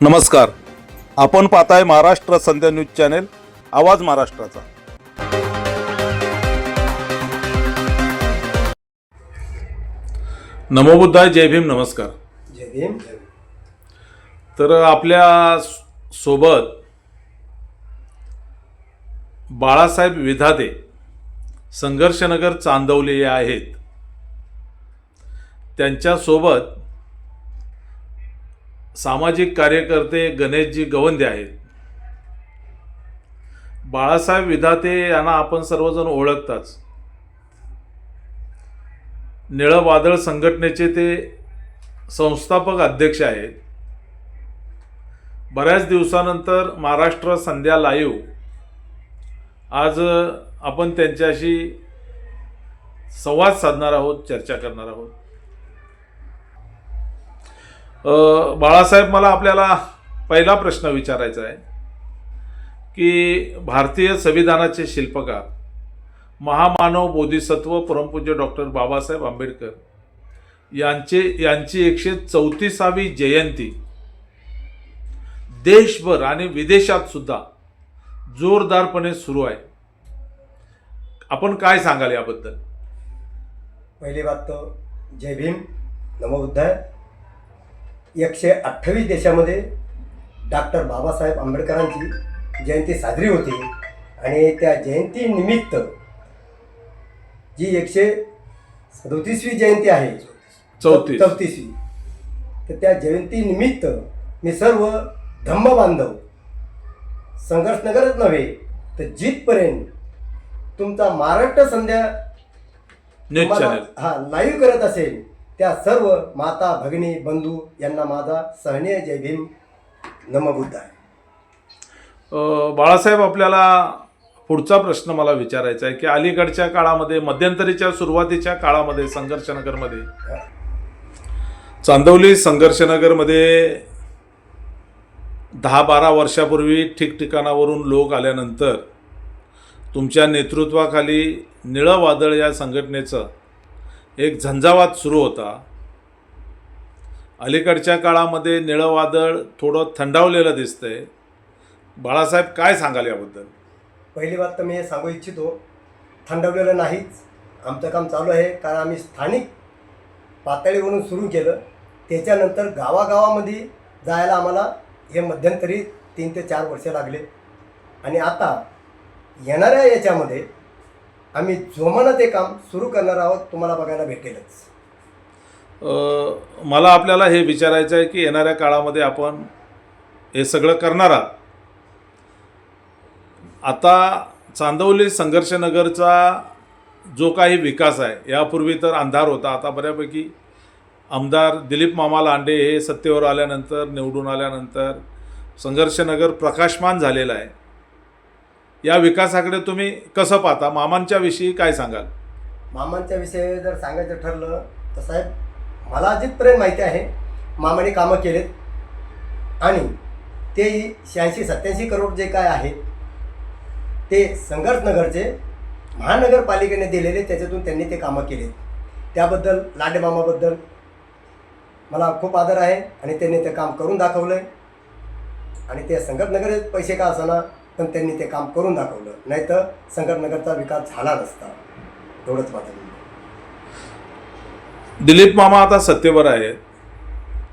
नमस्कार. आपण पाहताय महाराष्ट्र संध्या न्यूज चॅनेल आवाज महाराष्ट्राचा. नमोबुद्धाय जय भीम नमस्कार. जय भीम तर आपल्यासोबत बाळासाहेब विधाते संघर्षनगर चांदवले हे आहेत. त्यांच्यासोबत सामाजिक कार्यकर्ते गणेशजी गवंदे आहेत. बाळासाहेब विधाते यांना आपण सर्वजण ओळखताच. निळं वादळ संघटनेचे ते संस्थापक अध्यक्ष आहेत. बऱ्याच दिवसानंतर महाराष्ट्र संध्या लाईव्ह. आज आपण त्यांच्याशी संवाद साधणार आहोत चर्चा करणार आहोत. बाळासाहेब मला आपल्याला पहिला प्रश्न विचारायचा आहे की भारतीय संविधानाचे शिल्पकार महामानव बोधिसत्व परमपूज्य डॉक्टर बाबासाहेब आंबेडकर यांचे यांची एकशे चौतीसावी जयंती देशभर आणि विदेशात सुद्धा जोरदारपणे सुरू आहे. आपण काय सांगाल याबद्दल? पहिली बात तर जय भीम. नमोबुद्धाय एकशे अठ्ठावीस देशामध्ये डॉक्टर बाबासाहेब आंबेडकरांची जयंती साजरी होती आणि त्या जयंतीनिमित्त जी एकशे सदोतीसवी जयंती आहे चौतीस. चौतीसवी तर त्या जयंतीनिमित्त मी सर्व धम्म बांधव संघर्षनगरच नव्हे तर जिथपर्यंत तुमचा महाराष्ट्र संध्या हा लाईव्ह करत असेल त्या सर्व माता भगिनी बंधू यांना माझा सहनीय जय भीम. नमबुद्ध आहे बाळासाहेब आपल्याला पुढचा प्रश्न मला विचारायचा आहे की अलीकडच्या काळामध्ये मध्यंतरीच्या सुरुवातीच्या काळामध्ये संघर्षनगरमध्ये चांदवली संघर्षनगरमध्ये दहा बारा वर्षापूर्वी ठिकठिकाणावरून लोक आल्यानंतर तुमच्या नेतृत्वाखाली निळं वादळ या संघटनेचं एक झंझावात सुरू होता. अलीकडच्या काळामध्ये निळं वादळ थोडं थंडावलेलं दिसतंय. बाळासाहेब काय सांगाल याबद्दल? पहिली बात तर मी हे सांगू इच्छितो थंडवलेलं नाहीच. आमचं काम चालू आहे कारण आम्ही स्थानिक पातळीवरून सुरू केलं. त्याच्यानंतर गावागावामध्ये जायला आम्हाला हे मध्यंतरी तीन ते चार वर्ष लागले. आणि आता येणाऱ्या याच्यामध्ये आम्ही जोमानं ते काम सुरू करणार आहोत तुम्हाला बघायला भेटेलच. मला आपल्याला हे विचारायचं आहे की येणाऱ्या काळामध्ये आपण हे सगळं करणार आहात. आता चांदवली संघर्षनगरचा जो काही विकास आहे यापूर्वी तर अंधार होता आता बऱ्यापैकी आमदार दिलीप मामा लांडे हे सत्तेवर आल्यानंतर निवडून आल्यानंतर संघर्षनगर प्रकाशमान झालेलं आहे. या विकासाकडे तुम्ही कसं पाहता? मामांच्या विषयी काय सांगाल? मामांच्या विषयी जर सांगायचं ठरलं तर साहेब मला जिथपर्यंत माहिती आहे मामाने कामं केलेत. आणि ते शहाऐंशी सत्याऐंशी करोड जे काय आहे ते संघर्षनगरचे महानगरपालिकेने दिलेले त्याच्यातून त्यांनी ते कामं केलेत. त्याबद्दल लाडे मामाबद्दल मला खूप आदर आहे. आणि त्यांनी ते काम करून दाखवलं आहे आणि ते संगतनगर पैसे का असणार पण त्यांनी ते काम करून दाखवलं नाहीतर संगतनगरचा विकास झाला नसता एवढंच माझं. दिलीप मामा आता सत्तेवर आहेत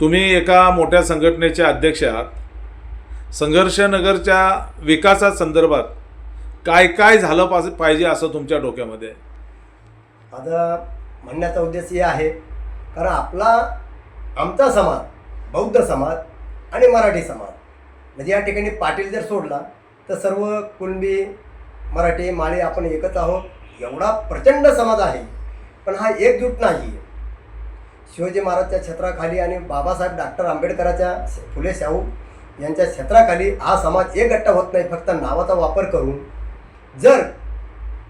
तुम्ही एका मोठ्या संघटनेचे अध्यक्ष आहात संघर्षनगरच्या विकासासंदर्भात काय काय झालं पास- पाहिजे असं तुमच्या डोक्यामध्ये? माझा म्हणण्याचा उद्देश हे आहे कारण आपला आमचा समाज बौद्ध समाज आणि मराठी समाज म्हणजे या ठिकाणी पाटील जर सोडला तर सर्व कुणबी मराठी माळे आपण एकच आहोत. एवढा प्रचंड समाज आहे पण हा एकजूट नाही शिवाजी महाराजच्या क्षेत्राखाली आणि बाबासाहेब डॉक्टर आंबेडकराच्या फुले शाहू यांच्या क्षेत्राखाली हा समाज एक गट्टा होत नाही फक्त नावाचा वापर करून. जर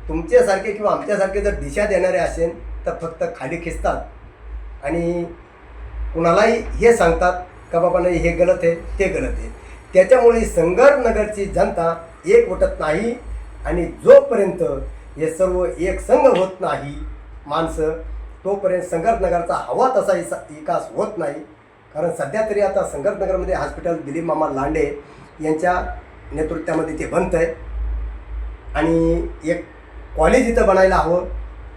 तुमच्यासारखे किंवा आमच्यासारखे जर दिशा देणारे असेल तर फक्त खाली खिचतात आणि कुणालाही हे सांगतात का बाबा नाही हे गलत आहे ते गलत आहे. त्याच्यामुळे संगरनगरची जनता एक उठत नाही आणि जोपर्यंत हे सर्व एक संघ होत नाही माणसं तोपर्यंत संगरनगरचा हवा तसा विकास होत नाही. कारण सध्या तरी आता संगरनगरमध्ये हॉस्पिटल दिलीप मामा लांडे यांच्या नेतृत्वामध्ये ते बनत आहे. आणि एक कॉलेज इथं बनायला हवं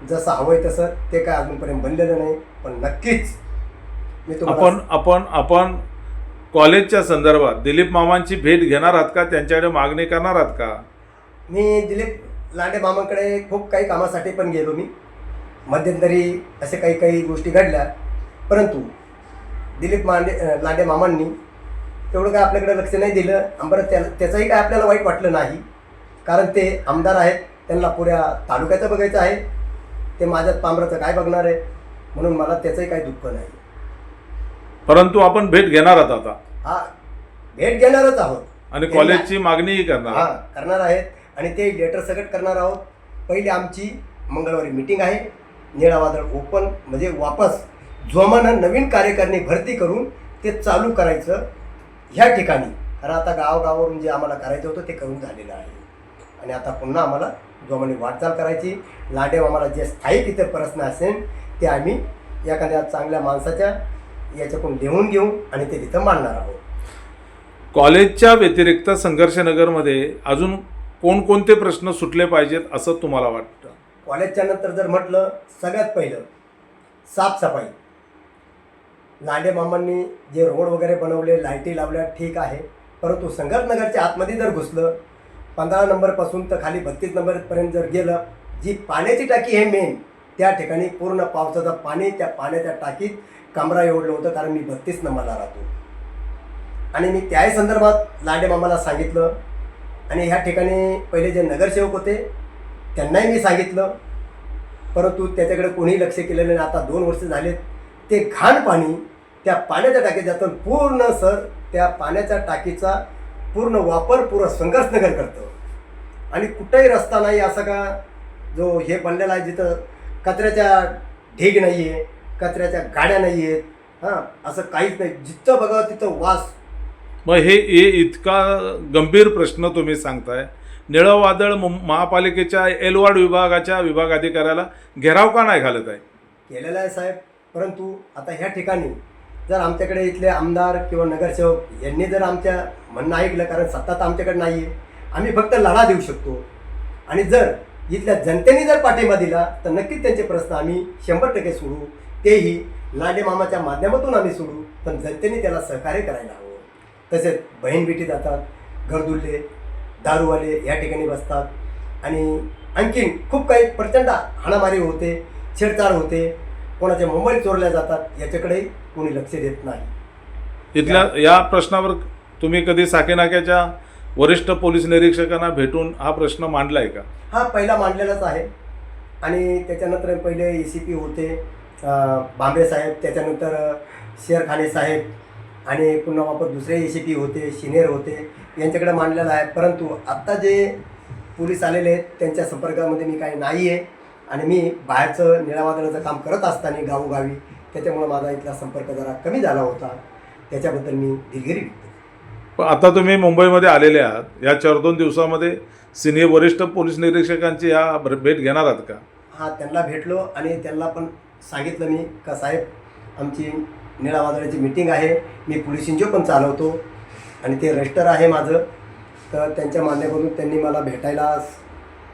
जसं हवं आहे तसं ते काय अजूनपर्यंत बनलेलं नाही पण नक्कीच मी तुम्हाला आपण आपण आपण कॉलेजच्या संदर्भात दिलीप मामांची भेट घेणार आहात का? त्यांच्याकडे मागणी करणार आहात का? मी दिलीप लांडे मामांकडे खूप काही कामासाठी पण गेलो मी. मध्यंतरी असे काही काही गोष्टी घडल्या. परंतु दिलीप मांडे लांडे मामांनी तेवढं काय आपल्याकडे लक्ष नाही दिलं बरं त्या त्याचंही काय आपल्याला वाईट वाटलं नाही. कारण ते आमदार आहेत त्यांना पुऱ्या तालुक्याचं बघायचं आहे. ते माझ्यात पामराचं काय बघणार आहे? म्हणून मला त्याचंही काही दुःख नाही. परंतु आपण भेट घेणार आहात आता. हा भेट घेणारच आहोत. आणि कॉलेजची मागणीही करणार हा. करणार आहेत. आणि ते लेटर सकट करणार आहोत. पहिली आमची मंगळवारी मीटिंग आहे. निळा वादळ ओपन म्हणजे वापस जोमानं नवीन कार्यकारिणी भरती करून ते चालू करायचं ह्या ठिकाणी. कारण आता गावगावावरून जे आम्हाला करायचं होतं ते करून झालेलं आहे. आणि आता पुन्हा आम्हाला जोमाने वाटचाल करायची. लांडे आम्हाला जे स्थायिक इथे प्रश्न असेल ते आम्ही एखाद्या चांगल्या माणसाच्या याच्याकडून लिहून घेऊ आणि ते तिथं मांडणार आहोत. कॉलेजच्या व्यतिरिक्त संघर्षनगरमध्ये अजून कोणकोणते प्रश्न सुटले पाहिजेत असं तुम्हाला वाटतं? कॉलेजच्या नंतर जर म्हटलं सगळ्यात पहिलं साफसफाई. लांडे मामांनी जे रोड वगैरे बनवले लाईटी लावल्या ठीक आहे. परंतु संगतनगरच्या आतमध्ये जर घुसलं पंधरा नंबरपासून तर खाली बत्तीस नंबरपर्यंत जर गेलं जी पाण्याची टाकी आहे मेन त्या ठिकाणी पूर्ण पावसाचं पाणी त्या पाण्याच्या टाकीत कमरा एवढलं होतं कारण मी बत्तीस नंबरला राहतो. आणि मी त्याही संदर्भात लांडे मामाला सांगितलं. आणि ह्या ठिकाणी पहिले जे नगरसेवक होते त्यांनाही मी सांगितलं. परंतु त्याच्याकडे कोणीही लक्ष केलेलं नाही. आता दोन वर्ष झालेत. ते घाण पाणी त्या पाण्याच्या टाकीत जातं. पूर्ण सर त्या पाण्याच्या टाकीचा पूर्ण वापर पूर्ण संघर्षनगर करतं. आणि कुठंही रस्ता नाही असं का जो हे बनलेला आहे जिथं कचऱ्याच्या ढीग नाही आहे कचऱ्याच्या गाड्या नाही आहेत. हां असं काहीच नाही. जिथं बघा तिथं वास. मग हे हे इतका गंभीर प्रश्न तुम्ही सांगताय. निळं वादळ महापालिकेच्या एलवाड विभागाच्या विभाग अधिकाऱ्याला घेराव का नाही घालत आहे? केलेला आहे साहेब. परंतु आता ह्या ठिकाणी जर आमच्याकडे इथले आमदार किंवा नगरसेवक यांनी जर आमच्या म्हणणं ऐकलं कारण सत्ता तर आमच्याकडे नाही आहे आम्ही फक्त लढा देऊ शकतो. आणि जर इथल्या जनतेने जर पाठिंबा दिला तर नक्कीच त्यांचे प्रश्न आम्ही शंभर टक्के सोडू. तेही लांडे मामाच्या माध्यमातून आम्ही सोडू पण जनतेने त्याला सहकार्य करायला हवं. तसेच बहीण बेटी जातात घरदुल्ले दारूवाले या ठिकाणी बसतात. आणि आणखीन खूप काही प्रचंड हाणामारी होते छेडछाड होते. कोणाचे मोबाईल चोरल्या जातात याच्याकडेही कोणी लक्ष देत नाही. इथल्या या प्रश्नावर तुम्ही कधी साकेनाक्याच्या वरिष्ठ पोलीस निरीक्षकांना भेटून हा प्रश्न मांडलाय का? हा पहिला मांडलेलाच आहे. आणि त्याच्यानंतर पहिले ए सी पी होते. भांबे साहेब त्याच्यानंतर शेरखाने साहेब आणि पुन्हा वापर दुसरे ए सी पी होते सिनियर होते यांच्याकडे मांडलेलं आहे. परंतु आत्ता जे पोलीस आलेले आहेत त्यांच्या संपर्कामध्ये मी काही नाही आहे आणि मी बाहेरचं निळावादळाचं काम करत असताना गावोगावी त्याच्यामुळं माझा इथला संपर्क जरा कमी झाला होता. त्याच्याबद्दल मी दिलगिरी. पण आता तुम्ही मुंबईमध्ये आलेले आहात. या चार दोन दिवसामध्ये सिनियर वरिष्ठ पोलीस निरीक्षकांची या भेट घेणार आहात का? हा त्यांना भेटलो आणि त्यांना पण सांगितलं मी का साहेब आमची निळा वादळाची मीटिंग आहे. मी पोलीस इंजो पण चालवतो. आणि ते रजिस्टर आहे माझं. तर त्यांच्या माध्यमातून त्यांनी मला भेटायला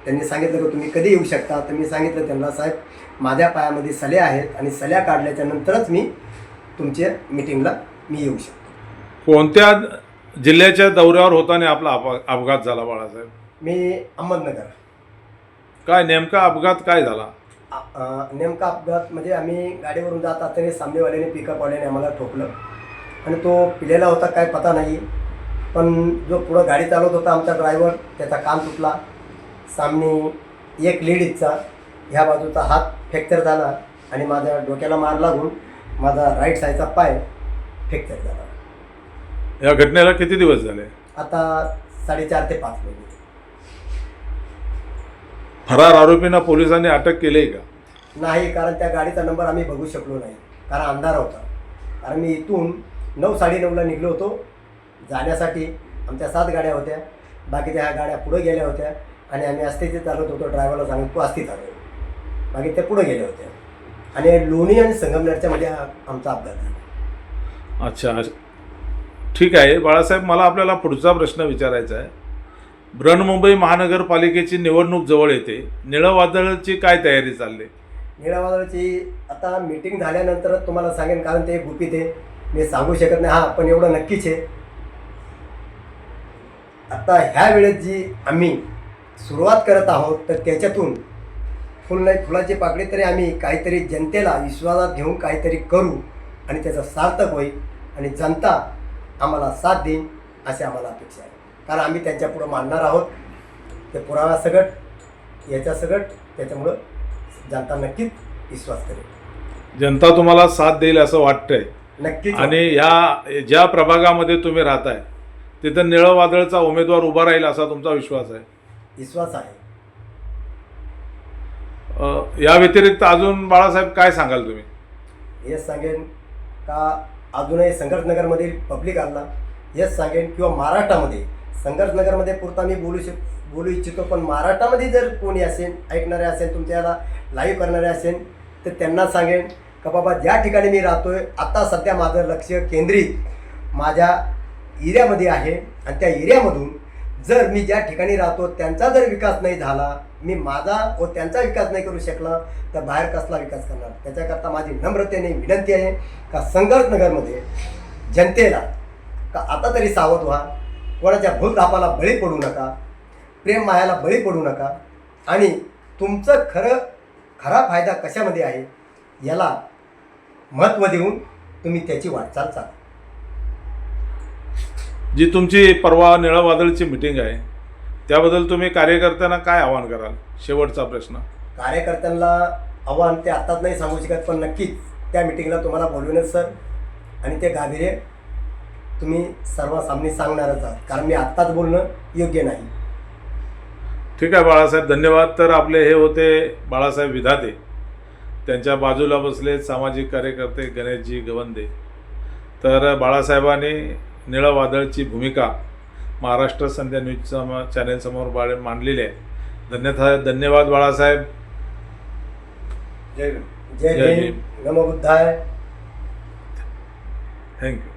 त्यांनी सांगितलं की तुम्ही कधी येऊ शकता? तर मी सांगितलं त्यांना साहेब माझ्या पायामध्ये सल्या आहेत आणि सल्या काढल्याच्या नंतरच मी तुमच्या मीटिंगला मी येऊ शकतो. कोणत्या जिल्ह्याच्या दौऱ्यावर होताना आपला अपघा- अपघात झाला बाळासाहेब? मी अहमदनगर. काय नेमका अपघात काय झाला? नेमका अपघात म्हणजे आम्ही गाडीवरून जात असताना सामनेवाल्याने पिकअपवाल्याने आम्हाला ठोकलं. आणि तो पिलेला होता काय पता नाही. पण जो पुढं गाडी चालवत होता आमचा ड्रायव्हर त्याचा कान तुटला. सामने एक लेडीजचा ह्या बाजूचा हात फ्रॅक्चर झाला आणि माझ्या डोक्याला मार लागून माझा राईट साईडचा पाय फ्रॅक्चर झाला. या घटनेला किती दिवस झाले? आता साडेचार ते पाच महिने. फरार आरोपींना पोलिसांनी अटक केली आहे का? नाही कारण त्या गाडीचा नंबर आम्ही बघू शकलो नाही. कारण अंधार होता. कारण मी इथून नऊ साडेनऊला निघलो होतो. जाण्यासाठी आमच्या सात गाड्या होत्या. बाकीच्या ह्या गाड्या पुढे गेल्या होत्या. आणि आम्ही अस्थितीत चालवत होतो. ड्रायव्हरला सांगून तू अस्थित चालव बाकी त्या पुढे गेल्या होत्या. आणि लोणी आणि संगमनेरच्या मध्ये हा आमचा अपघात झाला. अच्छा. ठीक आहे. बाळासाहेब मला आपल्याला पुढचा प्रश्न विचारायचा आहे. बृहन्मुंबई महानगरपालिकेची निवडणूक जवळ येते. निळवादळाची काय तयारी चालली? निळ्या आता मीटिंग झाल्यानंतरच तुम्हाला सांगेन कारण ते गुपित आहे. मी सांगू शकत नाही. हा पण एवढं नक्कीच आहे. आता ह्या वेळेत जी आम्ही सुरुवात करत आहोत तर त्याच्यातून फुल नाही फुलाची पाकळी तरी आम्ही काहीतरी जनतेला विश्वासात घेऊन काहीतरी करू आणि त्याचं सार्थक होईल आणि जनता आम्हाला साथ देईन अशी आम्हाला अपेक्षा आहे. कारण आम्ही त्यांच्या पुढं मांडणार आहोत. ते पुरावा सगट याच्या सगट त्याच्यामुळं जनता नक्कीच विश्वास करेल. जनता तुम्हाला साथ देईल असं वाटतंय. नक्कीच. आणि ह्या ज्या प्रभागामध्ये तुम्ही राहताय तिथं निळं वादळचा उमेदवार उभा राहील असा तुमचा विश्वास आहे? विश्वास आहे. या व्यतिरिक्त अजून बाळासाहेब काय सांगाल तुम्ही? हेच सांगेन का अजूनही संघर्षनगरमधील पब्लिक आला हेच सांगेन किंवा महाराष्ट्रामध्ये संघर्षनगरमध्ये पुरता मी बोलू शक बोलू इच्छितो पण महाराष्ट्रामध्ये जर कोणी असेल ऐकणारे असेल तुमच्याला लाईव्ह करणारे असेल तर त्यांना सांगेन का बाबा ज्या ठिकाणी मी राहतो आहे आत्ता सध्या माझं लक्ष केंद्रित माझ्या एरियामध्ये आहे. आणि त्या एरियामधून जर मी ज्या ठिकाणी राहतो त्यांचा जर विकास नाही झाला मी माझा व त्यांचा विकास नाही करू शकला तर बाहेर कसला विकास करणार? त्याच्याकरता माझी नम्रतेने विनंती आहे का संघर्षनगरमध्ये जनतेला का आता तरी सावध व्हा. कोणाच्या भूलधापाला बळी पडू नका प्रेम मायाला बळी पडू नका. आणि तुमचं खरं खरा फायदा कशामध्ये आहे याला महत्त्व देऊन तुम्ही त्याची वाटचाल चाला. जी तुमची परवा निळं वादळची मिटिंग आहे त्याबद्दल तुम्ही कार्यकर्त्यांना काय आवाहन कराल? शेवटचा प्रश्न. कार्यकर्त्यांना आव्हान ते आत्ताच नाही सांगू शकत पण नक्कीच त्या मिटिंगला तुम्हाला बोलवेनच सर. आणि ते गाभिरे तुम्ही सर्वसामने सांगणारच आहात. कारण मी आत्ताच बोलणं योग्य नाही. ठीक आहे बाळासाहेब. धन्यवाद. तर आपले हे होते बाळासाहेब विधाते. त्यांच्या बाजूला बसले सामाजिक कार्यकर्ते गणेशजी गवंदे. तर बाळासाहेबांनी निळं वादळची भूमिका महाराष्ट्र संध्या न्यूज सम चॅनेलसमोर बाळ मांडलेली आहे. धन्यवाद धन्यवाद बाळासाहेब. जय जय जय भीम. नमबुद्धाय थँक्यू